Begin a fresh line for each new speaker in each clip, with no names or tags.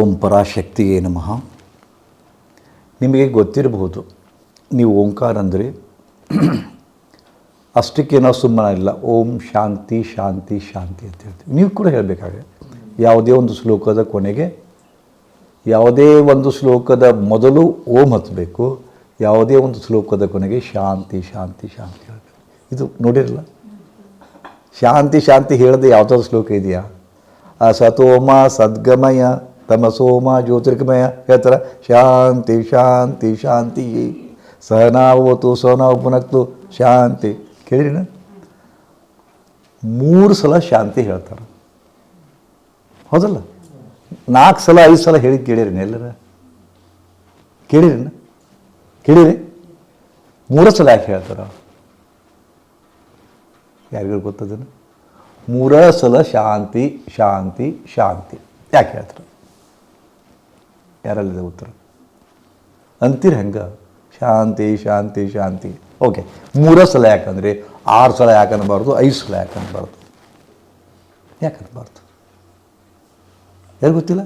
ಓಂ ಪರಾಶಕ್ತಿಯೇ ನಮಃ. ನಿಮಗೆ ಗೊತ್ತಿರಬಹುದು, ನೀವು ಓಂಕಾರ ಅಂದರೆ ಅಷ್ಟಕ್ಕೆ ನಾವು ಸುಮ್ಮನೆ ಇಲ್ಲ, ಓಂ ಶಾಂತಿ ಶಾಂತಿ ಶಾಂತಿ ಅಂತ ಹೇಳ್ತೀವಿ. ನೀವು ಕೂಡ ಹೇಳಬೇಕಾದ್ರೆ, ಯಾವುದೇ ಒಂದು ಶ್ಲೋಕದ ಕೊನೆಗೆ ಯಾವುದೇ ಒಂದು ಶ್ಲೋಕದ ಮೊದಲು ಓಂ ಹತ್ತಬೇಕು ಯಾವುದೇ ಒಂದು ಶ್ಲೋಕದ ಕೊನೆಗೆ ಶಾಂತಿ ಶಾಂತಿ ಶಾಂತಿ ಹೇಳಬೇಕು. ಇದು ನೋಡಿರಲ್ಲ? ಶಾಂತಿ ಶಾಂತಿ ಹೇಳದೆ ಯಾವುದಾದ್ರು ಶ್ಲೋಕ ಇದೆಯಾ? ಆ ಸತೋಮ ಸದ್ಗಮಯ ತಮಸೋಮ ಜ್ಯೋತಿರ್ಗಮಯ. ಹೇಳ್ತಾರೆ, ಶಾಂತಿ ಶಾಂತಿ ಶಾಂತಿ. ಸಹನಾವತು ಸಹನಾವು ಪುನಕ್ತು, ಶಾಂತಿ. ಕೇಳಿರಿನ ಮೂರು ಸಲ ಶಾಂತಿ ಹೇಳ್ತಾರೆ. ಹೌದಲ್ಲ? ನಾಲ್ಕು ಸಲ, ಐದು ಸಲ ಹೇಳಿ ಕೇಳಿರಿ ಎಲ್ಲರ. ಕೇಳಿರಿನ ಕೇಳಿರಿ. ಮೂರು ಸಲ ಯಾಕೆ ಹೇಳ್ತಾರ? ಯಾರಿಗೂ ಗೊತ್ತದನ್ನು ಮೂರ ಸಲ ಶಾಂತಿ ಶಾಂತಿ ಶಾಂತಿ. ಯಾಕೆ ಹೇಳ್ತಾರೆ? ಯಾರಲ್ಲಿದೆ ಉತ್ತರ? ಅಂತೀರಿ ಹೆಂಗೆ? ಶಾಂತಿ ಶಾಂತಿ ಶಾಂತಿ. ಓಕೆ ಮೂರ ಸಲ ಯಾಕಂದರೆ, ಆರು ಸಲ ಯಾಕೆ ಅನ್ಬಾರ್ದು ಐದು ಸಲ ಯಾಕೆ ಯಾಕನ್ನಬಾರ್ದು? ಯಾಕೆ ಅನ್ಬಾರ್ದು ಯಾರು ಗೊತ್ತಿಲ್ಲ?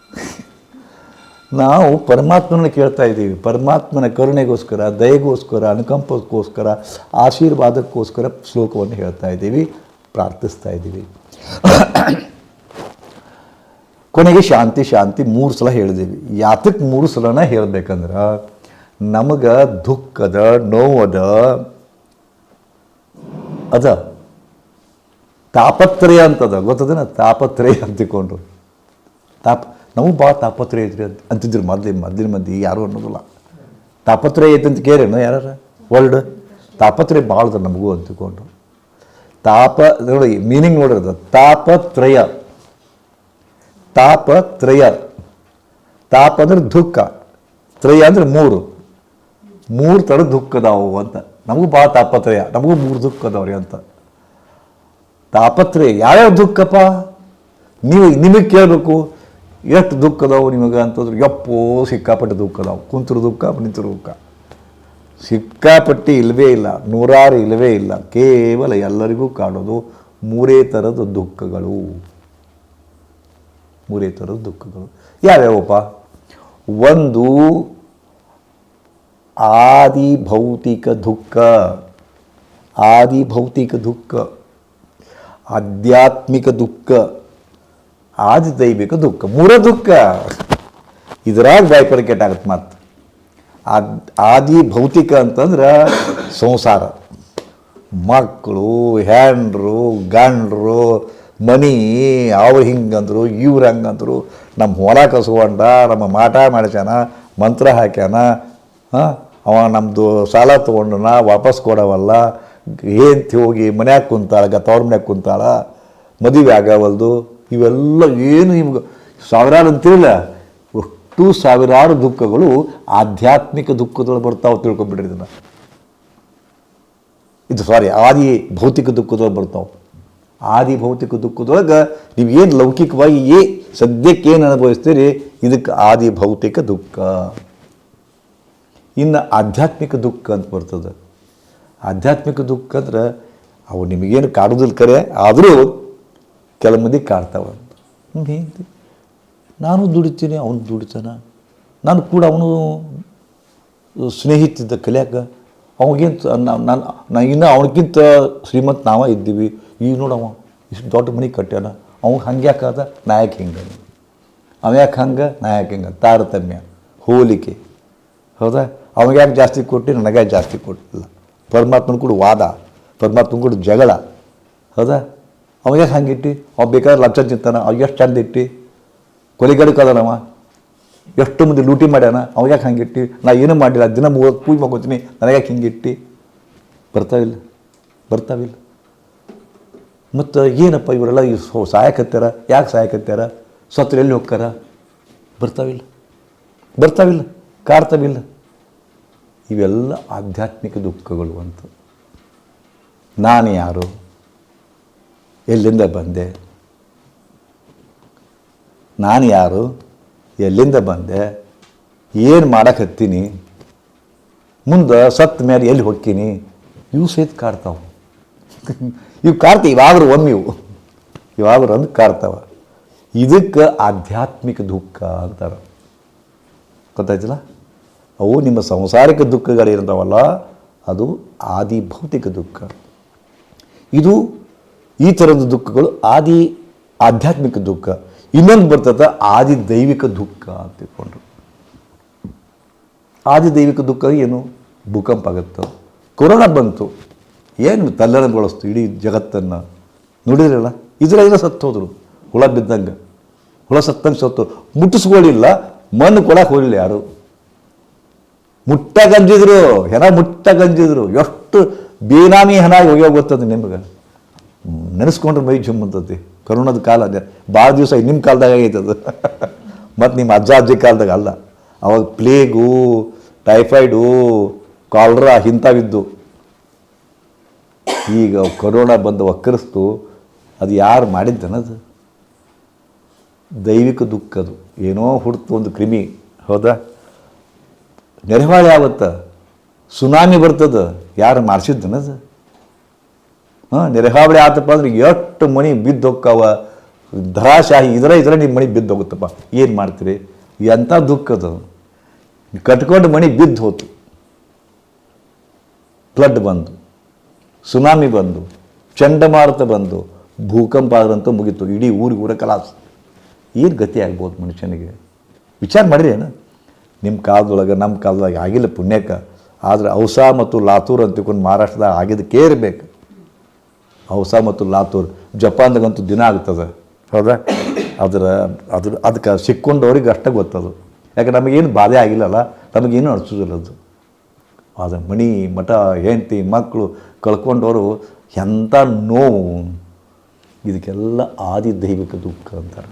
ನಾವು ಪರಮಾತ್ಮನ ಕೇಳ್ತಾ ಇದ್ದೀವಿ. ಪರಮಾತ್ಮನ ಕರುಣೆಗೋಸ್ಕರ, ದಯೆಗೋಸ್ಕರ, ಅನುಕಂಪಕ್ಕೋಸ್ಕರ, ಆಶೀರ್ವಾದಕ್ಕೋಸ್ಕರ ಶ್ಲೋಕವನ್ನು ಹೇಳ್ತಾ ಇದ್ದೀವಿ. ಪ್ರಾರ್ಥಿಸ್ತಾ ಇದ್ದೀವಿ. ಕೊನೆಗೆ ಶಾಂತಿ ಶಾಂತಿ ಮೂರು ಸಲ ಹೇಳಿದ್ದೀವಿ ಯಾತಕ್ಕೆ ಮೂರು ಸಲನ ಹೇಳ್ಬೇಕಂದ್ರೆ ನಮಗೆ ದುಃಖದ, ನೋವದ ಅದ ತಾಪತ್ರಯ ಅಂತದ. ಗೊತ್ತದನ? ತಾಪತ್ರಯ ಅಂತಿಕೊಂಡ್ರು ತಾಪ, ನಮಗೆ ಭಾಳ ತಾಪತ್ರಯ ಐತ್ರಿ ಅಂತ ಅಂತಿದ್ರು ಮೊದಲಿನ ಮೊದಲಿನ ಮಂದಿ ಯಾರು ಅನ್ನೋದಿಲ್ಲ. ತಾಪತ್ರಯ ಐತೆ ಅಂತ ಕೇರೇನು ಯಾರ ವರ್ಲ್ಡ್? ತಾಪತ್ರಯ ಭಾಳದ ಅದ ನಮಗೂ ಅಂತಿಕೊಂಡ್ರು ತಾಪ, ನೋಡಿ ಮೀನಿಂಗ್ ನೋಡಿರೋದು ತಾಪತ್ರಯ. ತಾಪತ್ರಯ. ತಾಪ ಅಂದ್ರೆ ದುಃಖ. ತ್ರಯ ಅಂದ್ರೆ ಮೂರು. ಮೂರು ಥರ ದುಃಖ ಅಂತ. ನಮಗೂ ಭಾಳ ತಾಪತ್ರಯ. ನಮಗೂ ಮೂರು ದುಃಖ ಅದಾವ್ರಿ ಅಂತ. ತಾಪತ್ರಯ. ಯಾವ್ಯಾವ ದುಃಖಪ್ಪ? ನೀವು ನಿಮಗೆ ಕೇಳಬೇಕು, ಎಷ್ಟು ದುಃಖ ನಿಮಗೆ ಅಂತಂದ್ರೆ ಎಪ್ಪೋ ಸಿಕ್ಕಾಪಟ್ಟೆ ದುಃಖ ಅದಾವು. ಕುಂತರು ದುಃಖ, ನಿಂತರು ದುಃಖ. ಸಿಕ್ಕಾಪಟ್ಟಿ ಇಲ್ಲವೇ ಇಲ್ಲ. ನೂರಾರು ಇಲ್ಲವೇ ಇಲ್ಲ. ಕೇವಲ ಎಲ್ಲರಿಗೂ ಕಾಣೋದು ಮೂರೇ ಥರದ ದುಃಖಗಳು. ಮೂರೇ ಥರದ ದುಃಖಗಳು. ಯಾವ್ಯಾವಪ್ಪ? ಒಂದು ಆದಿ ಭೌತಿಕ ದುಃಖ. ಆದಿ ಭೌತಿಕ ದುಃಖ. ಆಧ್ಯಾತ್ಮಿಕ ದುಃಖ. ಆದಿ ದೈವಿಕ ದುಃಖ. ಮೂರ ದುಃಖ. ಇದರಾಗ ಬೈಪರಿಕೆಟ್ ಆಗತ್ತೆ ಮತ್ತೆ ಆದಿ ಭೌತಿಕ ಅಂತಂದ್ರೆ ಸಂಸಾರ. ಮಕ್ಕಳು ಹ್ಯಾಂಡ್ರು ಗಂಡ್ರು ಮನಿ, ಅವ್ರು ಹಿಂಗಂದ್ರು, ಇವ್ರು ಹಂಗಂದ್ರು ನಮ್ಮ ಹೊಲ ಕಸ್ಕೊಂಡ, ನಮ್ಮ ಮಾಟ ಮಾಡ್ಸ್ಯಾನ, ಮಂತ್ರ ಹಾಕ್ಯಾನ, ಹಾಂ? ಅವ ನಮ್ಮದು ಸಾಲ ತೊಗೊಂಡನ, ವಾಪಸ್ ಕೊಡವಲ್ಲ, ಏಂತಿ ಹೋಗಿ ಮನ್ಯಾಗ ಕುಂತಾಳ ಗತ್ತವ್ರ ಮನ್ಯಾಗ ಕುಂತಾಳ, ಮದುವೆ ಆಗವಲ್ದು, ಇವೆಲ್ಲ ಏನು ನಿಮ್ಗೆ, ಸಾವಿರಾರು ಅಂತಿರಲಿಲ್ಲ ಅಷ್ಟು ಸಾವಿರಾರು ದುಃಖಗಳು ಆಧ್ಯಾತ್ಮಿಕ ದುಃಖದೊಳಗೆ ಬರ್ತಾವೆ ತಿಳ್ಕೊಬಿಡ್ರಿ ಇದನ್ನು. ಇದು ಸಾರಿ ಆದಿ ಭೌತಿಕ ದುಃಖದೊಳಗೆ ಬರ್ತಾವೆ. ಆದಿ ಭೌತಿಕ ದುಃಖದೊಳಗೆ ನೀವು ಏನು ಲೌಕಿಕವಾಗಿ ಏ ಸದ್ಯಕ್ಕೆ ಏನು ಅನುಭವಿಸ್ತೀರಿ? ಇದಕ್ಕೆ ಆದಿ ಭೌತಿಕ ದುಃಖ. ಇನ್ನು ಆಧ್ಯಾತ್ಮಿಕ ದುಃಖ ಅಂತ ಬರ್ತದೆ. ಆಧ್ಯಾತ್ಮಿಕ ದುಃಖ ಅಂದ್ರೆ ಅವು ನಿಮಗೇನು ಕಾಡೋದಿಲ್ಲ ಕರೆ, ಆದರೂ ಕೆಲವು ಮಂದಿ ಕಾಡ್ತಾವೆ ಹಿಂಗೆ ನಾನು ದುಡಿತೀನಿ, ಅವನು ದುಡಿತಾನ. ನಾನು ಕೂಡ ಅವನು ಸ್ನೇಹಿತಿದ್ದ ಕಲಿಯಾಕ ಅವನಿಗಿಂತ ನಾನು ನಾನು ಇನ್ನೂ ಅವನಿಗಿಂತ ಶ್ರೀಮಂತ ನಾವ ಇದ್ದೀವಿ. ಈಗ ನೋಡವ ಇಷ್ಟು ದೊಡ್ಡ ಮನೆ ಕಟ್ಟ್ಯಾನ ಅವ್ಗೆ ಹಂಗೆ ಯಾಕಾದ ನಾ ಯಾಕೆ ಹಿಂಗೆ ಅವ ಯಾಕೆ ಹಂಗೆ ನಾ ಯಾಕೆ ಹಿಂಗೆ ತಾರತಮ್ಯ ಹೋಲಿಕೆ ಹೌದಾ ಅವಾಗ ಯಾಕೆ ಜಾಸ್ತಿ ಕೊಟ್ಟು ನನಗೆ ಜಾಸ್ತಿ ಕೊಟ್ಟಿಲ್ಲ ಪರಮಾತ್ಮನ ಕೂಡ ವಾದ ಪರಮಾತ್ಮನ ಕೂಡ ಜಗಳ ಹೌದಾ ಅವ ಯಾಕೆ ಹಂಗೆ ಇಟ್ಟು ಅವ ಬೇಕಾದ್ರೆ ಲಕ್ಷ ತಿಂತಾನ ಅವ ಎಷ್ಟು ಚಂದ ಇಟ್ಟು ಕೊಲೆಗಡಕದನವ ಎಷ್ಟು ಮಂದಿ ಲೂಟಿ ಮಾಡ್ಯಾನ ಅವ ಯಾಕೆ ಹಂಗೆ ಇಟ್ಟು ನಾ ಏನೂ ಮಾಡಿಲ್ಲ ದಿನ ಮೂವತ್ತು ಪೂಜೆ ಮಾಡ್ಕೋತೀನಿ ನನಗೆ ಯಾಕೆ ಹಿಂಗೆ ಇಟ್ಟು ಬರ್ತಾವಿಲ್ಲ ಬರ್ತಾವಿಲ್ಲ ಮತ್ತು ಏನಪ್ಪ ಇವರೆಲ್ಲ ಈ ಸೋ ಸಾಯಕತ್ಯಾರ? ಯಾಕೆ ಸಾಯಕತ್ತಾರ ಸತ್ರ ಎಲ್ಲಿ ಹೋಗ್ತಾರ? ಬರ್ತಾವಿಲ್ಲ. ಬರ್ತಾವಿಲ್ಲ. ಕಾಡ್ತಾವಿಲ್ಲ. ಇವೆಲ್ಲ ಆಧ್ಯಾತ್ಮಿಕ ದುಃಖಗಳು ಅಂತ. ನಾನು ಯಾರು? ಎಲ್ಲಿಂದ ಬಂದೆ? ನಾನು ಯಾರು? ಎಲ್ಲಿಂದ ಬಂದೆ? ಏನು ಮಾಡಕತ್ತೀನಿ? ಮುಂದೆ ಸತ್ತ ಮೇಲೆ ಎಲ್ಲಿ ಹೋಗ್ತೀನಿ? ಇವು ಸಹಿತ ಕಾಡ್ತಾವೆ. ಇವು ಕಾರ್ತ ಇವಾಗ್ರು ಒಮ್ಮೆ ಇವು ಇವಾಗ್ರು ಅಂದ್ರೆ ಕಾರ್ತಾವ. ಇದಕ್ಕೆ ಆಧ್ಯಾತ್ಮಿಕ ದುಃಖ ಅಂತಾರೆ. ಗೊತ್ತಾಯ್ತಲ್ಲ? ಅವು ನಿಮ್ಮ ಸಂಸಾರಿಕ ದುಃಖಗಳೇನಿರ್ತಾವಲ್ಲ ಅದು ಆದಿ ಭೌತಿಕ ದುಃಖ. ಇದು ಈ ಥರದ ದುಃಖಗಳು ಆದಿ ಆಧ್ಯಾತ್ಮಿಕ ದುಃಖ. ಇನ್ನೊಂದು ಬರ್ತದೆ ಆದಿ ದೈವಿಕ ದುಃಖ ಅಂತ ತಿಳ್ಕೊಂಡ್ರು. ಆದಿ ದೈವಿಕ ದುಃಖ ಏನು? ಭೂಕಂಪ ಆಗುತ್ತೆ? ಕೊರೋನಾ ಬಂತು. ಏನು ತಲ್ಲಣಗೊಳಿಸ್ತು ಇಡೀ ಜಗತ್ತನ್ನು ನೋಡಿದ್ರಲ್ಲ? ಇದ್ರಾಗ ಸತ್ತು ಹೋದರು. ಹುಳ ಬಿದ್ದಂಗೆ. ಹುಳ ಸತ್ತಂಗೆ ಸತ್ತು. ಮುಟ್ಟಿಸ್ಕೊಳ್ಳಿಲ್ಲ. ಮಣ್ಣು ಕೊಡಕ್ಕೆ ಹೋಗಲಿಲ್ಲ ಯಾರು? ಮುಟ್ಟ ಗಂಜಿದ್ರು ಹೆಣ ಮುಟ್ಟ ಗಂಜಿದ್ರು ಎಷ್ಟು ಬೇನಾಮಿ ಹೆಣ ಹೋಗ್ಯಾವ ಗೊತ್ತದ ನಿಮ್ಗೆ? ನೆನೆಸ್ಕೊಂಡ್ರೆ ಮೈ ಜುಮ್ಮಂತತಿ ಕರೋನಾದ ಕಾಲ ಭಾಳ ದಿವಸ ನಿಮ್ಮ ಕಾಲದಾಗ ಆಗೈತೆ ಅದು. ಮತ್ತು ನಿಮ್ಮ ಅಜ್ಜ ಅಜ್ಜಿ ಕಾಲದಾಗ ಅಲ್ಲ. ಅವಾಗ ಪ್ಲೇಗು ಟೈಫಾಯ್ಡು ಕಾಲ್ರಾ ಇಂಥವಿದ್ದು. ಈಗ ಕೊರೋನಾ ಬಂದು ಒಕ್ಕರಿಸ್ತು ಅದು ಯಾರು ಮಾಡಿದ್ದನದು? ದೈವಿಕ ದುಃಖ ಅದು. ಏನೋ ಹುಡ್ತು ಒಂದು ಕ್ರಿಮಿ, ಹೌದಾ? ನೆರೆಹಾಳಿ ಆವತ್ತ ಸುನಾಮಿ ಬರ್ತದ, ಯಾರು ಮಾಡಿಸಿದ್ದನದು? ಹಾಂ ನೆರೆಹಾವಳಿ ಆತಪ್ಪ ಅಂದ್ರೆ ಎಷ್ಟು ಮಣಿ ಬಿದ್ದು ಹೋಗ್ತಾವ ಧರಾಶಾಹಿ ಇದರ ಇದರ ನಿಮ್ಮ ಮಣಿ ಬಿದ್ದು ಹೋಗುತ್ತಪ್ಪ ಏನು ಮಾಡ್ತೀರಿ? ಎಂಥ ದುಃಖ ಅದು? ಕಟ್ಕೊಂಡು ಮಣಿ ಬಿದ್ದು ಹೋತು. ಫ್ಲಡ್ ಬಂದು. ಸುನಾಮಿ ಬಂದು, ಚಂಡಮಾರುತ ಬಂದು, ಭೂಕಂಪ ಆದ್ರಂತೂ ಮುಗಿತು. ಇಡೀ ಊರಿಗೆ ಊರ ಕಲಾಸ್ ಏನು ಗತಿ ಆಗ್ಬೋದು ಮನುಷ್ಯನಿಗೆ? ವಿಚಾರ ಮಾಡಿರಿ ಏನು? ನಿಮ್ಮ ಕಾಲದೊಳಗೆ ನಮ್ಮ ಕಾಲದಾಗ ಆಗಿಲ್ಲ ಪುಣ್ಯಕ್ಕೆ ಆದರೆ ಔಸಾ ಮತ್ತು ಲಾತೂರ್ ಅಂತ ತಿಳ್ಕೊಂಡು ಮಹಾರಾಷ್ಟ್ರದಾಗ ಆಗಿದ್ದಕ್ಕೆ ಇರಬೇಕು ಔಸಾ ಮತ್ತು ಲಾತೂರ್, ಜಪಾನ್ದಾಗಂತೂ ದಿನ ಆಗ್ತದೆ. ಹೌದಾ? ಅದರ ಅದ್ರ, ಅದಕ್ಕೆ ಸಿಕ್ಕೊಂಡವ್ರಿಗೆ ಅಷ್ಟೇ ಗೊತ್ತದು. ಯಾಕೆ, ನಮಗೇನು ಬಾಧೆ ಆಗಿಲ್ಲಲ್ಲ? ನಮಗೇನು ಅನಿಸೋದಿಲ್ಲ ಅದು. ಆದರೆ ಮಣಿ, ಮಠ, ಹೆಂಡತಿ ಮಕ್ಕಳು ಕಳ್ಕೊಂಡವರು ಎಂಥ ನೋವು. ಇದಕ್ಕೆಲ್ಲ ಆದಿ ದೈವಿಕ ದುಃಖ ಅಂತಾರೆ.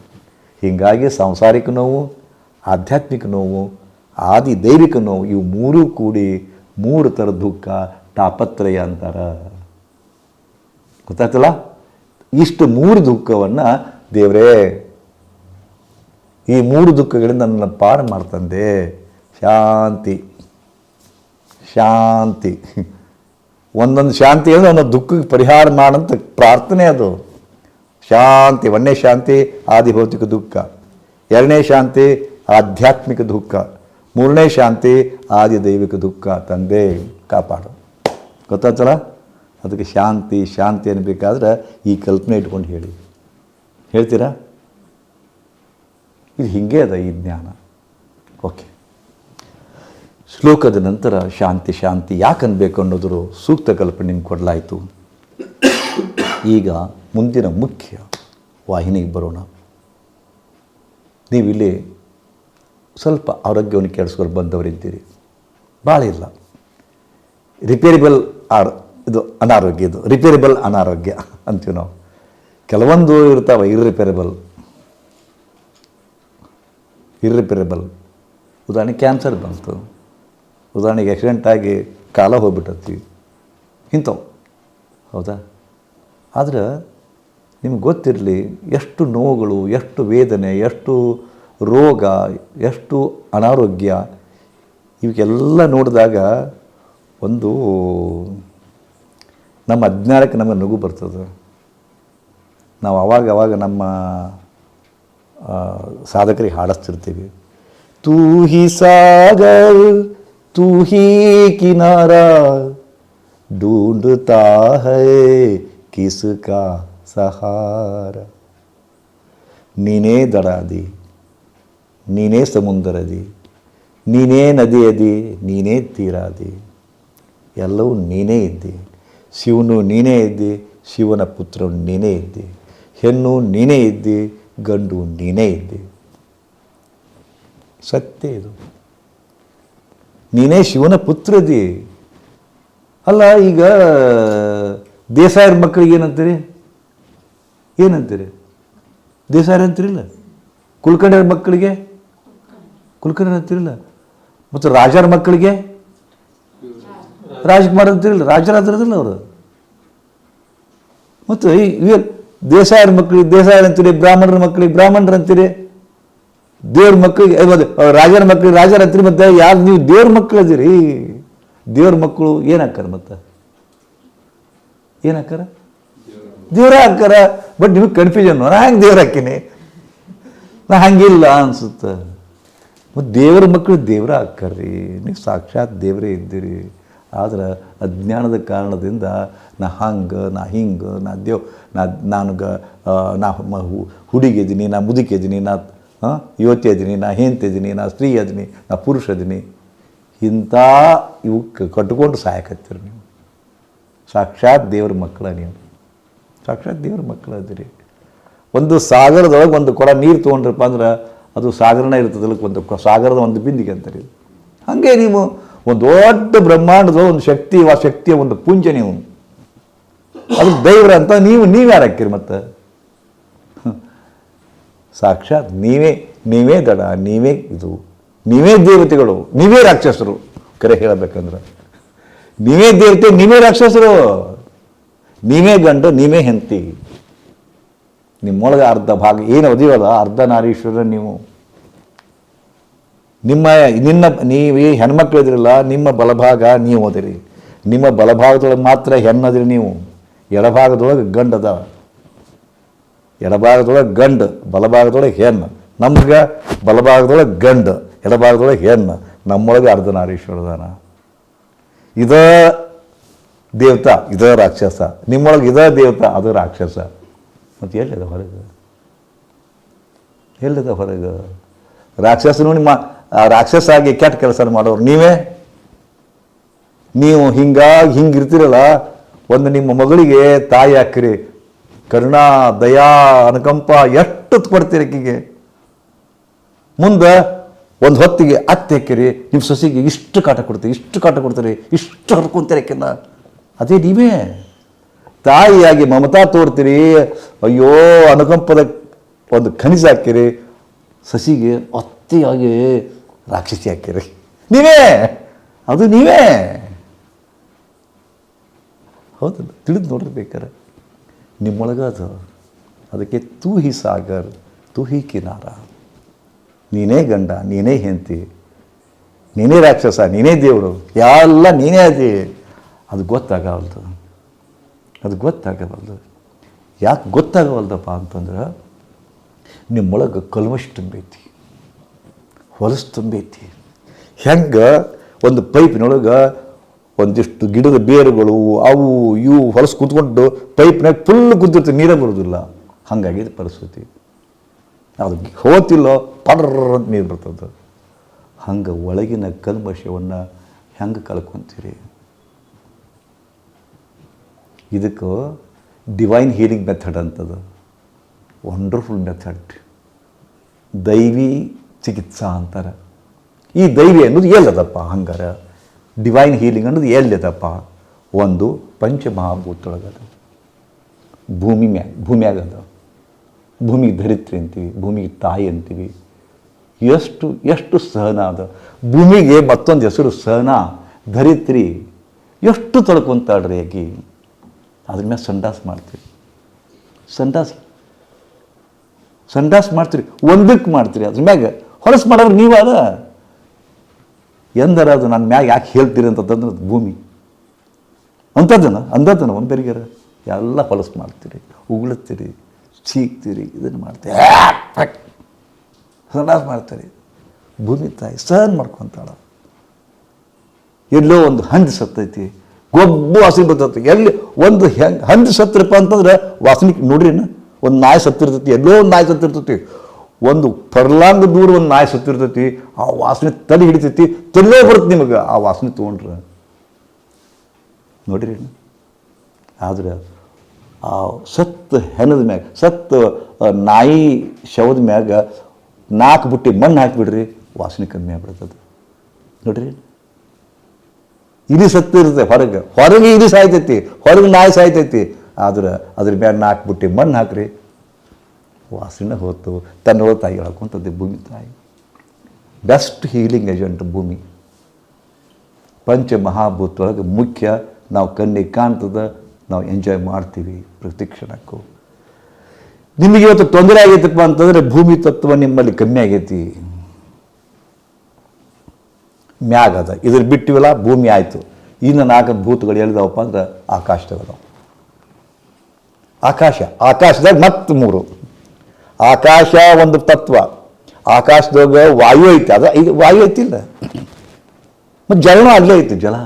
ಹೀಗಾಗಿ ಸಾಂಸಾರಿಕ ನೋವು, ಆಧ್ಯಾತ್ಮಿಕ ನೋವು, ಆದಿ ದೈವಿಕ ನೋವು, ಇವು ಮೂರೂ ಕೂಡಿ ಮೂರು ಥರ ದುಃಖ, ತಾಪತ್ರಯ ಅಂತಾರೆ. ಗೊತ್ತಾಯ್ತಲ್ಲ? ಇಷ್ಟು ಮೂರು ದುಃಖವನ್ನು ದೇವರೇ, ಈ ಮೂರು ದುಃಖಗಳಿಂದ ನನ್ನ ಪಾರು ಮಾಡ್ತಂದೆ. ಶಾಂತಿ. ಶಾಂತಿ. ಒಂದೊಂದು ಶಾಂತಿ ಅಂದರೆ ಒಂದೊಂದು ದುಃಖಕ್ಕೆ ಪರಿಹಾರ ಮಾಡಂತ ಪ್ರಾರ್ಥನೆ ಅದು. ಶಾಂತಿ, ಒಂದನೇ ಶಾಂತಿ, ಆದಿಭೌತಿಕ ದುಃಖ. ಎರಡನೇ ಶಾಂತಿ, ಆಧ್ಯಾತ್ಮಿಕ ದುಃಖ. ಮೂರನೇ ಶಾಂತಿ ಆದಿ ದೈವಿಕ ದುಃಖ. ತಂದೆ, ಕಾಪಾಡು. ಗೊತ್ತಾಯ್ತಲ್ಲ? ಅದಕ್ಕೆ ಶಾಂತಿ ಶಾಂತಿ ಅನ್ಬೇಕಾದ್ರೆ ಈ ಕಲ್ಪನೆ ಇಟ್ಕೊಂಡು ಹೇಳಿ. ಹೇಳ್ತೀರಾ? ಇದು ಹಿಂಗೆ ಅದ ಈ ಜ್ಞಾನ. ಓಕೆ. ಶ್ಲೋಕದ ನಂತರ ಶಾಂತಿ ಶಾಂತಿ ಯಾಕನ್ಬೇಕು ಅನ್ನೋದ್ರೂ ಸೂಕ್ತ ಕಲ್ಪನೆ ಕೊಡಲಾಯಿತು. ಈಗ ಮುಂದಿನ ಮುಖ್ಯ ವಾಹಿನಿಗೆ ಬರೋಣ. ನೀವಿಲ್ಲಿ ಸ್ವಲ್ಪ ಆರೋಗ್ಯವನ್ನು ಕೆಡಿಸ್ಕೊಂಡು ಬಂದವರಿದ್ದೀರಿ. ಭಾಳ ಇಲ್ಲ. ರಿಪೇರಿಬಲ್ ಆರ್, ಇದು ಅನಾರೋಗ್ಯ, ಇದು ರಿಪೇರಿಬಲ್ ಅನಾರೋಗ್ಯ ಅಂತೀವಿ ನಾವು. ಕೆಲವೊಂದು ಇರ್ತಾವೆ ಇರ್ರಿಪೇರಿಬಲ್ ಇರ್ರಿಪೇರಿಬಲ್ ಉದಾಹರಣೆ ಕ್ಯಾನ್ಸರ್ ಬಂತು. ಉದಾಹರಣೆಗೆ ಆಕ್ಸಿಡೆಂಟ್ ಆಗಿ ಕಾಲ ಹೋಗ್ಬಿಟ್ಟತಿ ಇಂಥವು ಹೌದಾ? ಆದ್ರೆ ನಿಮ್ಗೆ ಗೊತ್ತಿರಲಿ, ಎಷ್ಟು ನೋವುಗಳು, ಎಷ್ಟು ವೇದನೆ, ಎಷ್ಟು ರೋಗ, ಎಷ್ಟು ಅನಾರೋಗ್ಯ ಇವಕ್ಕೆಲ್ಲ ನೋಡಿದಾಗ ಒಂದು ನಮ್ಮ ಅಜ್ಞಾನಕ್ಕೆ ನಮಗೆ ನಗು ಬರ್ತದೆ. ನಾವು ಅವಾಗ ಅವಾಗ ನಮ್ಮ ಸಾಧಕರಿಗೆ ಹಾಡಿಸ್ತಿರ್ತೀವಿ. ತೂ ಹಿ ಸಾಗರ್ ತೂ ಹಿ ಕಿನಾರಾ ढूंढता है किसका सहारा ನೀನೇ ದಡಾದಿ ನೀನೇ ಸಮುದ್ರದಿ ನೀನೇ ನದಿಯದಿ ನೀನೇ ತೀರಾದಿ ಎಲ್ಲವೂ ನೀನೇ ಇದ್ದಿ ಶಿವನು ನೀನೇ ಇದ್ದಿ ಶಿವನ ಪುತ್ರನು ನೀನೇ ಇದ್ದಿ ಹೆಣ್ಣು ನೀನೇ ಇದ್ದಿ ಗಂಡು ನೀನೇ ಇದ್ದಿ ಸತ್ಯ ಇದು ನೀನೇ ಶಿವನ ಪುತ್ರದಿ. ಅಲ್ಲ, ಈಗ, ದೇಸಾಯರ ಮಕ್ಕಳಿಗೆ ಏನಂತೀರಿ? ಏನಂತೀರಿ? ದೇಸಾಯರ ಅಂತಿರಲಿಲ್ಲ ಕುಲ್ಕರ್ಣಿಯರ ಮಕ್ಕಳಿಗೆ? ಕುಲ್ಕರ್ಣಿ ಅಂತಿರಲಿಲ್ಲ ಮತ್ತು ರಾಜರ ಮಕ್ಕಳಿಗೆ? ರಾಜ್ಕುಮಾರ್ ಅಂತಿರಲ್ಲ? ರಾಜರಾದ್ರದಿಲ್ಲ ಅವರು. ಮತ್ತು ಈ ದೇಸಾಯರ ಮಕ್ಕಳಿಗೆ, ದೇಸಾಯರ ಅಂತೀರಿ, ಬ್ರಾಹ್ಮಣರ ಮಕ್ಕಳಿಗೆ, ಬ್ರಾಹ್ಮಣರು ಅಂತೀರಿ? ದೇವ್ರ ಮಕ್ಕಳಿಗೆ ರಾಜರ ಮಕ್ಕಳಿಗೆ ರಾಜರ ಹತ್ರ ಮತ್ತೆ ಯಾರು ನೀವು ದೇವ್ರ ಮಕ್ಕಳು ಅದಿರಿ? ದೇವ್ರ ಮಕ್ಕಳು ಏನು ಹಾಕ್ಕಾರ ಮತ್ತೆ? ಏನು ಹಾಕ್ಕಾರ? ದೇವ್ರ ಹಾಕ್ಕಾರ. ಬಟ್ ನಿಮಗೆ ಕನ್ಫ್ಯೂಷನ್ ನಾನು ಹಂಗೆ ದೇವ್ರ ಹಾಕಿನಿ ನಾ ಹಂಗಿಲ್ಲ ಅನ್ಸುತ್ತೆ. ಮತ್ತು ದೇವರ ಮಕ್ಕಳು ದೇವರ ಆಕ್ಕರ್ರಿ ನೀವು ಸಾಕ್ಷಾತ್ ದೇವರೇ ಇದ್ದೀರಿ. ಆದ್ರೆ ಅಜ್ಞಾನದ ಕಾರಣದಿಂದ ನಾ ಹಂಗೆ, ನಾ ಹಿಂಗೆ, ನಾ ದೇವ್, ನಾ, ನನಗೆ ನಾ ಹುಡುಗಿದ್ದೀನಿ ನಾ ಮುದುಕಿದ್ದೀನಿ ನಾ ಹಾಂ? ಯುವತಿ ಅದೀನಿ, ನಾ ಹೆಂತ ಇದೀನಿ ನಾ ಸ್ತ್ರೀ ಅದೀನಿ, ನಾ ಪುರುಷ ಅದೀನಿ. ಇಂಥ ಇವಕ್ಕೆ ಕಟ್ಕೊಂಡು ಸಾಯಕತ್ತೀರಿ ನೀವು. ಸಾಕ್ಷಾತ್ ದೇವ್ರ ಮಕ್ಕಳ ನೀವು ಸಾಕ್ಷಾತ್ ದೇವ್ರ ಮಕ್ಕಳು ಅದೀರಿ. ಒಂದು ಸಾಗರದೊಳಗೆ ಒಂದು ಕೊಡ ನೀರು ತೊಗೊಂಡ್ರಪ್ಪ ಅಂದ್ರೆ ಅದು ಸಾಗರನ ಇರ್ತದಲ್ಲ, ಒಂದು ಸಾಗರದ ಒಂದು ಬಿಂದಿಗೆ ಅಂತಾರೆ ಹಾಗೆ ನೀವು ಒಂದು ದೊಡ್ಡ ಬ್ರಹ್ಮಾಂಡದ ಒಂದು ಶಕ್ತಿ ಆ ಶಕ್ತಿಯ ಒಂದು ಪುಂಜ ನೀವು. ಅದು ದೈವ್ರ ಅಂತ ನೀವು ನೀವು ಯಾರು ಹಾಕಿರಿ ಮತ್ತೆ. ಸಾಕ್ಷಾತ್ ನೀವೇ ನೀವೇ ದಡ, ನೀವೇ ಇದು, ನೀವೇ ದೇವತೆಗಳು, ನೀವೇ ರಾಕ್ಷಸರು, ಕರೆ ಹೇಳಬೇಕಂದ್ರೆ. ನೀವೇ ದೇವತೆ, ನೀವೇ ರಾಕ್ಷಸರು. ನೀವೇ ಗಂಡು, ನೀವೇ ಹೆಂತಿ ನಿಮ್ಮೊಳಗೆ ಅರ್ಧ ಭಾಗ, ಏನು ಓದಿವಲ್ಲ ಅರ್ಧ ನಾರೀಶ್ವರ ನೀವು. ನಿಮ್ಮ, ನಿನ್ನ, ನೀವು ಹೆಣ್ಮಕ್ಳು ಇದ್ರಲ್ಲ, ನಿಮ್ಮ ಬಲಭಾಗ ನೀವು ಓದಿರಿ ನಿಮ್ಮ ಬಲಭಾಗದೊಳಗೆ ಮಾತ್ರ ಹೆಣ್ಣದಿರಿ ನೀವು. ಎಡಭಾಗದೊಳಗೆ ಗಂಡದ. ಎಡಭಾಗದೊಳಗೆ ಗಂಡು, ಬಲಭಾಗದೊಳಗೆ ಹೆಣ್ಣು. ನಮ್ಗೆ ಬಲಭಾಗದೊಳಗೆ ಗಂಡು, ಎಡಭಾಗದೊಳಗೆ ಹೆಣ್ಣು. ನಮ್ಮೊಳಗೆ ಅರ್ಧ ನಾರೀಶ್ವರದಾನ ಇದ ದೇವತಾ, ಇದ ರಾಕ್ಷಸ. ನಿಮ್ಮೊಳಗೆ ಇದ ದೇವತಾ, ಅದು ರಾಕ್ಷಸ. ಮತ್ತು ಎಲ್ಲಿದೆ ಹೊರಗೆ? ಎಲ್ಲಿದೆ ಹೊರಗೆ? ರಾಕ್ಷಸನು ನಿಮ್ಮ ರಾಕ್ಷಸ ಆಗಿ ಕೆಟ್ಟ ಕೆಲಸ ಮಾಡೋರು ನೀವೇ? ನೀವು ಹಿಂಗಾಗಿ ಹಿಂಗಿರ್ತೀರಲ್ಲ, ಒಂದು ನಿಮ್ಮ ಮಗಳಿಗೆ ತಾಯಿ ಹಾಕಿರಿ. ಕರುಣಾ, ದಯಾ, ಅನುಕಂಪ ಎಷ್ಟು ಕೊಡ್ತೀರಿ ಆಕಿಗೆ ಮುಂದೆ ಒಂದು ಹೊತ್ತಿಗೆ ಅತ್ತೆ ಹಾಕಿರಿ ನಿಮ್ಮ ಸೊಸೆಗೆ ಇಷ್ಟು ಕಾಟ ಕೊಡ್ತೀರಿ, ಇಷ್ಟು ಕಾಟ ಕೊಡ್ತೀರಿ, ಇಷ್ಟು ಹರ್ಕೊಂತೀರಿ ಆಕಿನ ಅದೇ ನೀವೇ. ತಾಯಿಯಾಗಿ ಮಮತಾ ತೋರ್ತೀರಿ, ಅಯ್ಯೋ, ಅನುಕಂಪದ ಒಂದು ಖನಿಜ ಹಾಕಿರಿ, ಸಸಿಗೆ ಅತ್ತೆಯಾಗಿ ರಾಕ್ಷಸಿ ಹಾಕಿರಿ. ನೀವೇ. ಅದು ನೀವೇ. ಹೌದಲ್ಲ ತಿಳಿದು ನೋಡ್ರಿ ಬೇಕಾರೆ ನಿಮ್ಮೊಳಗೆ ಅದು ಅದಕ್ಕೆ ತೂಹಿ ಸಾಗರ್ ತೂ ಹಿ ಕಿನಾರ. ನೀನೇ ಗಂಡ, ನೀನೇ ಹೆಂಡತಿ, ನೀನೇ ರಾಕ್ಷಸ, ನೀನೇ ದೇವರು, ಎಲ್ಲ ನೀನೇ ಅದಿ. ಅದು ಗೊತ್ತಾಗವಲ್ದು. ಅದು ಗೊತ್ತಾಗವಲ್ದು. ಯಾಕೆ ಗೊತ್ತಾಗವಲ್ದಪ್ಪ ಅಂತಂದ್ರೆ, ನಿಮ್ಮೊಳಗೆ ಕಲ್ಮಶ್ ತುಂಬೈತಿ. ಹೊಲಸು ತುಂಬೈತಿ. ಹೆಂಗೆ ಒಂದು ಪೈಪಿನೊಳಗೆ ಒಂದಿಷ್ಟು ಗಿಡದ ಬೇರುಗಳು ಅವು ಇವು ಹೊಲಸು ಕೂತ್ಕೊಂಡು ಪೈಪ್ನಾಗ ಫುಲ್ ಕುದ್ದಿರ್ತೀವಿ ನೀರೇ ಬರೋದಿಲ್ಲ ಹಾಗಾಗಿದೆ ಪರಿಸ್ಥಿತಿ. ಅದು ಹೋತಿಲ್ಲೋ ಪಡ್ರ ಅಂತ ನೀರು ಬರ್ತದೆ. ಹಂಗೆ ಒಳಗಿನ ಕಲ್ಮಶವನ್ನು ಹೆಂಗೆ ಕಳ್ಕೊತೀರಿ? ಇದಕ್ಕೆ ಡಿವೈನ್ ಹೀಲಿಂಗ್ ಮೆಥಡ್ ಅಂತದ. ವಂಡರ್ಫುಲ್ ಮೆಥಡ್ ದೈವಿ ಚಿಕಿತ್ಸಾ ಅಂತಾರೆ. ಈ ದೈವಿ ಅನ್ನೋದು ಎಲ್ಲದಪ್ಪ ಹಂಗಾರ ಡಿವೈನ್ ಹೀಲಿಂಗ್ ಅನ್ನೋದು ಎಲ್ಲಿದಪ್ಪ? ಒಂದು ಪಂಚಮಹಾಭೂತೊಳಗದ ಭೂಮಿ ಮ್ಯಾಗ ಭೂಮಿಯಾಗ ಅದ ಭೂಮಿಗೆ ಧರಿತ್ರಿ ಅಂತೀವಿ ಭೂಮಿಗೆ ತಾಯಿ ಅಂತೀವಿ. ಎಷ್ಟು ಎಷ್ಟು ಸಹನ ಅದು. ಭೂಮಿಗೆ ಮತ್ತೊಂದು ಹೆಸರು ಸಹನ, ಧರಿತ್ರಿ. ಎಷ್ಟು ತೊಳ್ಕೊಂತಾಳ್ರಿ ಆಕಿ? ಅದ್ರ ಮೇಲೆ ಸಂಡಾಸ್ ಮಾಡ್ತೀವಿ. ಸಂಡಾಸ್ ಸಂಡಾಸ್ ಮಾಡ್ತೀರಿ ಒಂದಕ್ಕೆ ಮಾಡ್ತೀರಿ. ಅದ್ರ ಮ್ಯಾಗ ಹೊಲಸು ಮಾಡೋರು ನೀವು ಅದ? ಎಂದರ ಅದು ನನ್ನ ಮ್ಯಾಗ ಯಾಕೆ ಹೇಳ್ತೀರಿ ಅಂತಂದ್ರೆ ಭೂಮಿ. ಅಂಥದ್ದನ ಅಂದದ್ದನ ಒಂದು ಬೆರಿಗಾರ ಎಲ್ಲ ಹೊಲಸು ಮಾಡ್ತೀರಿ ಉಗುಳುತ್ತೀರಿ ಚೀಕ್ತೀರಿ, ಇದನ್ನು ಮಾಡ್ತೀರಿ. ಸಂಡಾಸ ಮಾಡ್ತೀರಿ. ಭೂಮಿ ತಾಯಿ ಸಹನ್ ಮಾಡ್ಕೊತಾಳ. ಎಲ್ಲೋ ಒಂದು ಹಂದಿ ಸತ್ತೈತಿ, ಗೊಬ್ಬು ವಾಸನೆ ಬರ್ತೈತಿ. ಎಲ್ಲಿ ಒಂದು ಹೆಂಗೆ ಹಂದಿ ಸತ್ತಿರಪ್ಪ ಅಂತಂದ್ರೆ ವಾಸನೆ ನೋಡ್ರಿ ಒಂದು ನಾಯಿ ಸತ್ತಿರ್ತೈತಿ, ಎಲ್ಲೋ ಒಂದು ನಾಯಿ ಸತ್ತಿರ್ತೈತಿ. ಒಂದು ಪರ್ಲಾಂಗ ದೂರ ಒಂದು ನಾಯಿ ಸುತ್ತಿರ್ತೈತಿ ಆ ವಾಸನೆ ತಲೆ ಹಿಡಿತೈತಿ, ತಲ್ಲೇ ಬರುತ್ತೆ ನಿಮಗೆ, ಆ ವಾಸನೆ ತೊಗೊಂಡ್ರೆ. ನೋಡಿರಿ. ಆದ್ರೆ ಆ ಸತ್ತ ಹೆಣದ ಮ್ಯಾಗ ಸತ್ತ ನಾಯಿ ಶವದ ಮ್ಯಾಗ ನಾಲ್ಕು ಬುಟ್ಟಿ ಮಣ್ಣು ಹಾಕಿಬಿಡ್ರಿ, ವಾಸನೆ ಕಮ್ಮಿ ಆಗ್ಬಿಡ್ತದೆ ನೋಡ್ರಿ. ಇಲಿ ಸತ್ತಿರುತ್ತೆ ಹೊರಗೆ. ಹೊರಗೆ ಇಲಿ ಸಾಯ್ತೈತಿ, ಹೊರಗೆ ನಾಯಿ ಸಾಯ್ತೈತಿ. ಆದ್ರೆ ಅದ್ರ ಮ್ಯಾಗ ನಾಲ್ಕು ಬುಟ್ಟಿ ಮಣ್ಣು ಹಾಕ್ರಿ ವಾಸನೆ ಹೋತು. ತನ್ನ ತಾಯಿ ಹೇಳ್ಕೊಂತದ್ದೆ ಭೂಮಿ ತಾಯಿ. ಬೆಸ್ಟ್ ಹೀಲಿಂಗ್ ಏಜೆಂಟ್ ಭೂಮಿ. ಪಂಚ ಮಹಾಭೂತೊಳಗೆ ಮುಖ್ಯ ನಾವು ಕಣ್ಣಿಗೆ ಕಾಣ್ತದ, ನಾವು ಎಂಜಾಯ್ ಮಾಡ್ತೀವಿ ಪ್ರತಿ ಕ್ಷಣಕ್ಕೂ ನಿಮಗೆ ಇವತ್ತು ತೊಂದರೆ ಆಗೈತಪ್ಪ ಅಂತಂದರೆ ಭೂಮಿ ತತ್ವ ನಿಮ್ಮಲ್ಲಿ ಕಮ್ಮಿ ಆಗೈತಿ. ಮ್ಯಾಗದ ಇದ್ರ ಬಿಟ್ಟಿವಲ್ಲ, ಭೂಮಿ ಆಯಿತು. ಇನ್ನು ನಾಲ್ಕು ಭೂತಗಳು ಹೇಳಿದವಪ್ಪ ಅಂದ್ರೆ ಆಕಾಶದಾಗ ಆಕಾಶ. ಆಕಾಶದಾಗ ಮತ್ತೆ ಮೂರು. ಆಕಾಶ ಒಂದು ತತ್ವ. ಆಕಾಶದಾಗ ವಾಯು ಐತಿ. ಅದು ಇದು ವಾಯು ಐತಿಲ್ಲ ಮತ್ತು ಜಲನೂ ಅಲ್ಲೇ ಐತಿ ಜಲ.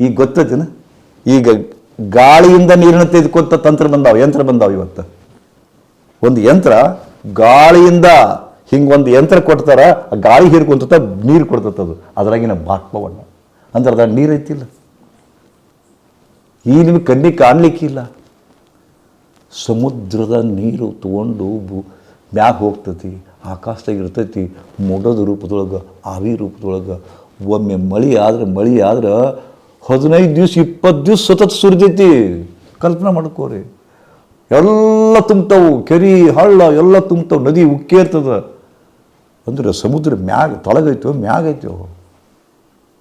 ಈಗ ಗೊತ್ತೈತಿನ? ಈಗ ಗಾಳಿಯಿಂದ ನೀರನ್ನು ತೆಗೆದುಕೊಂತ ತಂತ್ರ ಬಂದಾವ, ಯಂತ್ರ ಬಂದಾವ ಇವತ್ತು. ಒಂದು ಯಂತ್ರ ಗಾಳಿಯಿಂದ ಹಿಂಗೆ ಒಂದು ಯಂತ್ರ ಕೊಡ್ತಾರ ಗಾಳಿ ಹೀರ್ಕೊಂತ ನೀರು ಕೊಡ್ತೈತೆ ಅದು. ಅದ್ರಾಗಿನ ಬಾಷ್ಪವನ್ನ ಅಂದ್ರೆ ಅದ್ರಾಗ ನೀರು ಐತಿಲ್ಲ? ಈ ನಿಮಗೆ ಕಣ್ಣಿಗೆ ಕಾಣ್ಲಿಕ್ಕಿಲ್ಲ ಸಮುದ್ರದ ನೀರು ತಗೊಂಡು ಬು ಮ್ಯಾಗ ಹೋಗ್ತತಿ, ಆಕಾಶದಾಗ ಇರ್ತೈತಿ, ಮೋಡದ ರೂಪದೊಳಗೆ, ಆವಿ ರೂಪದೊಳಗೆ. ಒಮ್ಮೆ ಮಳೆ ಆದ್ರೆ ಮಳೆ ಆದ್ರೆ ಹದಿನೈದು ದಿವ್ಸ ಇಪ್ಪತ್ತು ದಿವಸ ಸತತ ಸುರಿತೈತಿ. ಕಲ್ಪನೆ ಮಾಡ್ಕೋರಿ. ಎಲ್ಲ ತುಂಬ್ತಾವು, ಕೆರಿ, ಹಳ್ಳ, ಎಲ್ಲ ತುಂಬ್ತಾವು, ನದಿ ಉಕ್ಕೇರ್ತದ ಅಂದ್ರೆ ಸಮುದ್ರ ಮ್ಯಾಗ, ತೊಳಗೈತೋ ಮ್ಯಾಗ ಐತೋ